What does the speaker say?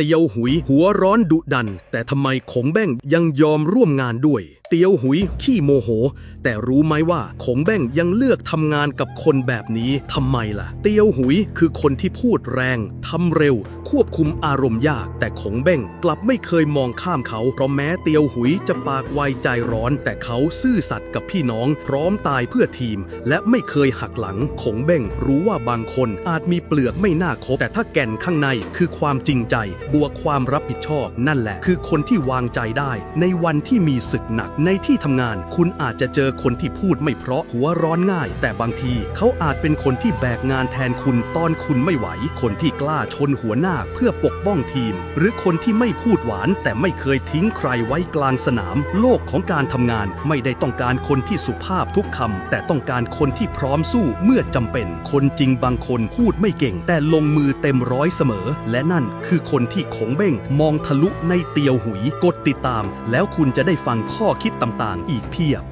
เตียวหุยหัวร้อนดุดัน แต่ทำไมขงแบ้งยังยอมร่วมงานด้วย เตียวหุย ขี้โมโห แต่รู้ไหมว่าขงแบ้งยังเลือกทำงานกับคนแบบนี้ทำไมล่ะ เตียวหุยคือคนที่พูดแรงทำเร็ว ควบคุมอารมณ์ยาก แต่ขงแบ้งกลับไม่เคยมองข้ามเขา เพราะแม้เตียวหุยจะปากไวใจร้อน แต่เขาซื่อสัตย์กับพี่น้อง พร้อมตายเพื่อทีม และไม่เคยหักหลัง ขงแบ้งรู้ว่าบางคนอาจมีเปลือกไม่น่าคบแต่ถ้าแก่นข้างในคือความจริงใจ บวกความรับผิดชอบ นั่นแหละ คือคนที่วางใจได้ ในวันที่มีศึกหนักในที่ทำงานคุณอาจจะเจอคนที่พูดไม่เพราะหัวร้อนง่าย แต่บางทีเขาอาจเป็นคนที่แบกงานแทนคุณตอนคุณไม่ไหว คนที่กล้าชนหัวหน้าเพื่อปกป้องทีม หรือคนที่ไม่พูดหวาน แต่ไม่เคยทิ้งใครไว้กลางสนาม โลกของการทำงานไม่ได้ต้องการคนที่สุภาพทุกคำแต่ต้องการคนที่พร้อมสู้เมื่อจำเป็น คนจริงบางคนพูดไม่เก่ง แต่ลงมือเต็มร้อยเสมอ และนั่นคือคนที่ขงเบ้งมองทะลุในเตียวหุยกดติดตาม แล้วคุณจะได้ฟังข้อคิดต่างๆ อีกเพียบ